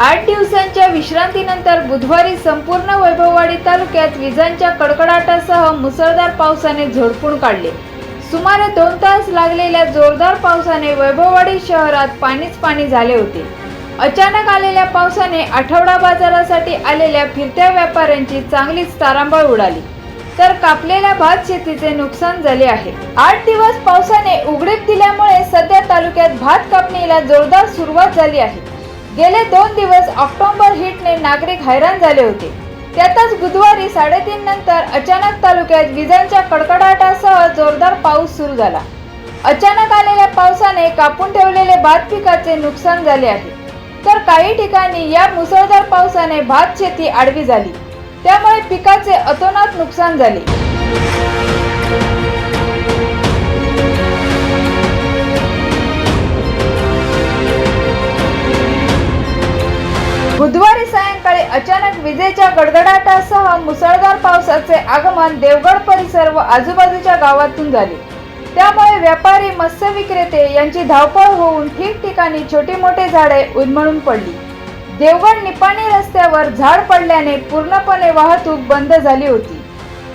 आठ दिवसांच्या विश्रांतीनंतर बुधवारी संपूर्ण वैभववाडी तालुक्यात विजांच्या कडकडाटासह मुसळधार पावसाने झोडपून काढले. सुमारे दोन तास लागलेल्या जोरदार पावसाने वैभववाडी शहरात पाणीच पाणी झाले होते. अचानक आलेल्या पावसाने आठवडा बाजारासाठी आलेल्या फिरत्या व्यापाऱ्यांची चांगलीच तारांबळ उडाली. तर कापलेल्या भात शेतीचे नुकसान झाले आहे. आठ दिवस पावसाने उघडीप दिल्यामुळे सध्या तालुक्यात भात कापणीला जोरदार सुरुवात झाली आहे. गेले दोन दिवस ऑक्टोबर हिटने नागरिक हैराण झाले होते. त्यातच बुधवारी साडेतीन नंतर अचानक तालुक्यात विजांच्या कडकडाटासह जोरदार पाऊस सुरू झाला. अचानक आलेल्या पावसाने कापून ठेवलेले भात पिकाचे नुकसान झाले आहे. तर काही ठिकाणी या मुसळधार पावसाने भात शेती आडवी झाली. त्यामुळे पिकाचे अतोनात नुकसान झाले. बुधवारी सायंकाळी अचानक विजेच्या गडगडाटासह मुसळधार पावसाचे आगमन देवगड परिसर व आजूबाजूच्या गावातून झाले. त्यामुळे व्यापारी मत्स्य विक्रेते यांची धावपळ होऊन ठिकठिकाणी छोटी मोठी झाडे उन्मळून पडली. देवगड निपाणी रस्त्यावर झाड पडल्याने पूर्णपणे वाहतूक बंद झाली होती.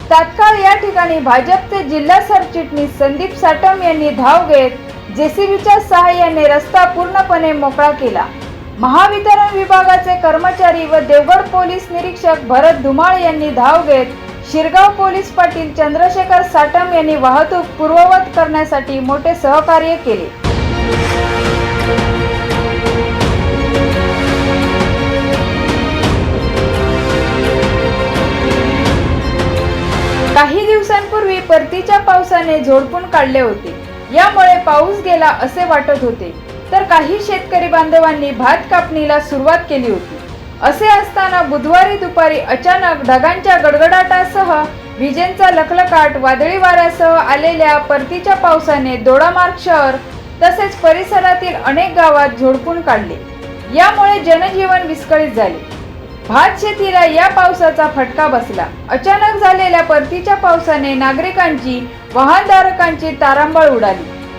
तात्काळ या ठिकाणी भाजपचे जिल्हा सरचिटणीस संदीप साटम यांनी धाव घेत जेसीबीच्या सहाय्याने रस्ता पूर्णपणे मोकळा केला. महावितरण विभागाचे कर्मचारी व देवगड पोलीस निरीक्षक भरत धुमाळ यांनी धाव घेत शिरगाव पोलीस पाटील चंद्रशेखर साटम यांनी वाहतूक पूर्ववत करण्यासाठी मोठे सहकार्य केले. काही दिवसांपूर्वी परतीच्या पावसाने झोडपून काढले होते. यामुळे पाऊस गेला असे वाटत होते. तर काही शेतकरी बांधवांनी भात कापणीला सुरुवात केली होती. असे असताना बुधवारी दुपारी अचानक ढगांच्या गडगडाटासह विजेंचा लखलकाट वादळी वाऱ्यासह आलेल्या परतीच्या पावसाने दोडामार्ग शहर तसेच परिसरातील अनेक गावात झोडपून काढले. यामुळे जनजीवन विस्कळीत झाले. भात शेतीला या पावसाचा फटका बसला. अचानक झालेल्या परतीच्या पावसाने नागरिकांची वाहनधारकांची तारांबळ उडाली.